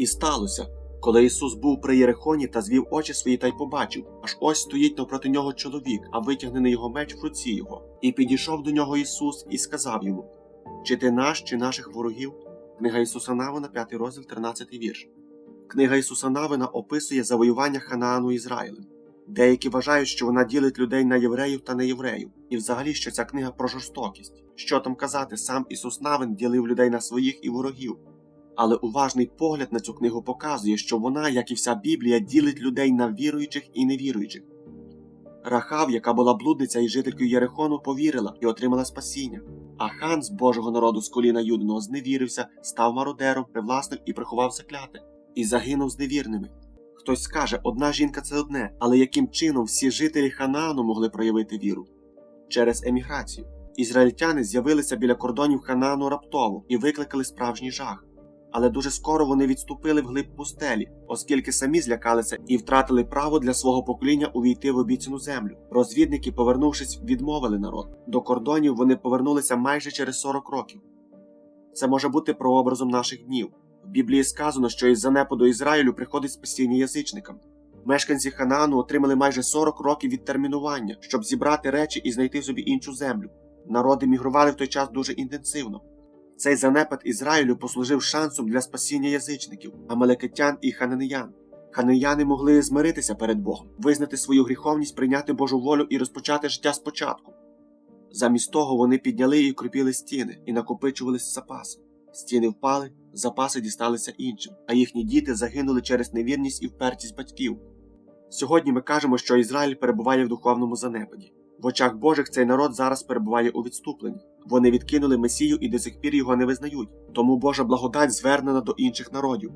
І сталося, коли Ісус був при Єрихоні та звів очі свої та й побачив, аж ось стоїть навпроти нього чоловік, а витягнений його меч в руці його. І підійшов до нього Ісус і сказав йому: Чи ти наш, чи наших ворогів? Книга Ісуса Навина, 5 розділ, 13 вірш. Книга Ісуса Навина описує завоювання Ханаану Ізраїлем. Деякі вважають, що вона ділить людей на євреїв та неєвреїв, і взагалі, що ця книга про жорстокість. Що там казати, сам Ісус Навин ділив людей на своїх і ворогів. Але уважний погляд на цю книгу показує, що вона, як і вся Біблія, ділить людей на віруючих і невіруючих. Рахав, яка була блудниця і жителькою Єрихону, повірила і отримала спасіння. А хан з Божого народу з коліна Юдиного зневірився, став мародером, привласнив і приховав закляте, і загинув з невірними. Хтось скаже, одна жінка це одне, але яким чином всі жителі Ханаану могли проявити віру? Через еміграцію. Ізраїльтяни з'явилися біля кордонів Ханаану раптово і викликали справжній жах. Але дуже скоро вони відступили вглиб пустелі, оскільки самі злякалися і втратили право для свого покоління увійти в обіцяну землю. Розвідники, повернувшись, відмовили народ. До кордонів вони повернулися майже через 40 років. Це може бути прообразом наших днів. В Біблії сказано, що із занепаду Ізраїлю приходить спасіння язичникам. Мешканці Ханаану отримали майже 40 років відтермінування, щоб зібрати речі і знайти собі іншу землю. Народи мігрували в той час дуже інтенсивно. Цей занепад Ізраїлю послужив шансом для спасіння язичників, амалекитян і хананеян. Ханеяни могли змиритися перед Богом, визнати свою гріховність, прийняти Божу волю і розпочати життя спочатку. Замість того вони підняли і укріпили стіни і накопичувались запаси. Стіни впали, запаси дісталися іншим, а їхні діти загинули через невірність і впертість батьків. Сьогодні ми кажемо, що Ізраїль перебуває в духовному занепаді. В очах Божих цей народ зараз перебуває у відступленні. Вони відкинули Месію і до сих пір його не визнають, тому Божа благодать звернена до інших народів.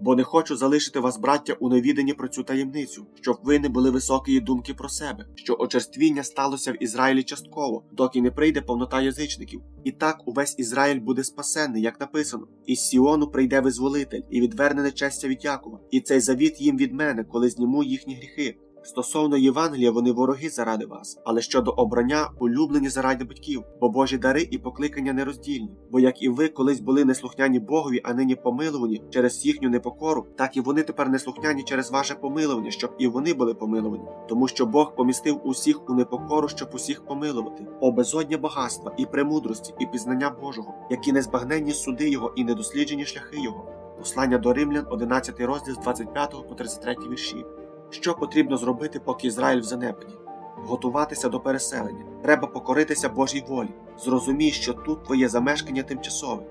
Бо не хочу залишити вас, браття, у невіданні про цю таємницю, щоб ви не були високої думки про себе, що очерствіння сталося в Ізраїлі частково, доки не прийде повнота язичників. І так увесь Ізраїль буде спасенний, як написано, із Сіону прийде визволитель і відверне нечестя від Якова, і цей завіт їм від мене, коли зніму їхні гріхи. Стосовно Євангелія, вони вороги заради вас, але щодо обрання улюблені заради батьків, бо Божі дари і покликання нероздільні. Бо як і ви колись були неслухняні Богові, а нині помилувані через їхню непокору, так і вони тепер неслухняні через ваше помилування, щоб і вони були помилувані. Тому що Бог помістив усіх у непокору, щоб усіх помилувати, о безодня багатства і премудрості, і пізнання Божого, які незбагненні суди Його і недосліджені шляхи Його. Послання до Римлян, 11 розділ з 25 по 33 вірші. Що потрібно зробити, поки Ізраїль в занепаді? Готуватися до переселення. Треба покоритися Божій волі. Зрозумій, що тут твоє замешкання тимчасове.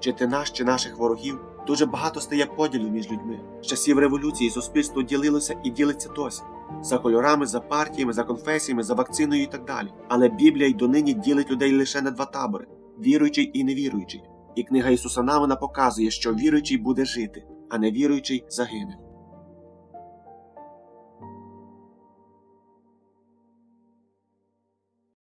Чи ти наш, чи наших ворогів, дуже багато стає поділів між людьми. З часів революції суспільство ділилося і ділиться досі. За кольорами, за партіями, за конфесіями, за вакциною і так далі. Але Біблія й донині ділить людей лише на два табори віруючий і невіруючий. І книга Ісуса Навина показує, що віруючий буде жити, а невіруючий загине.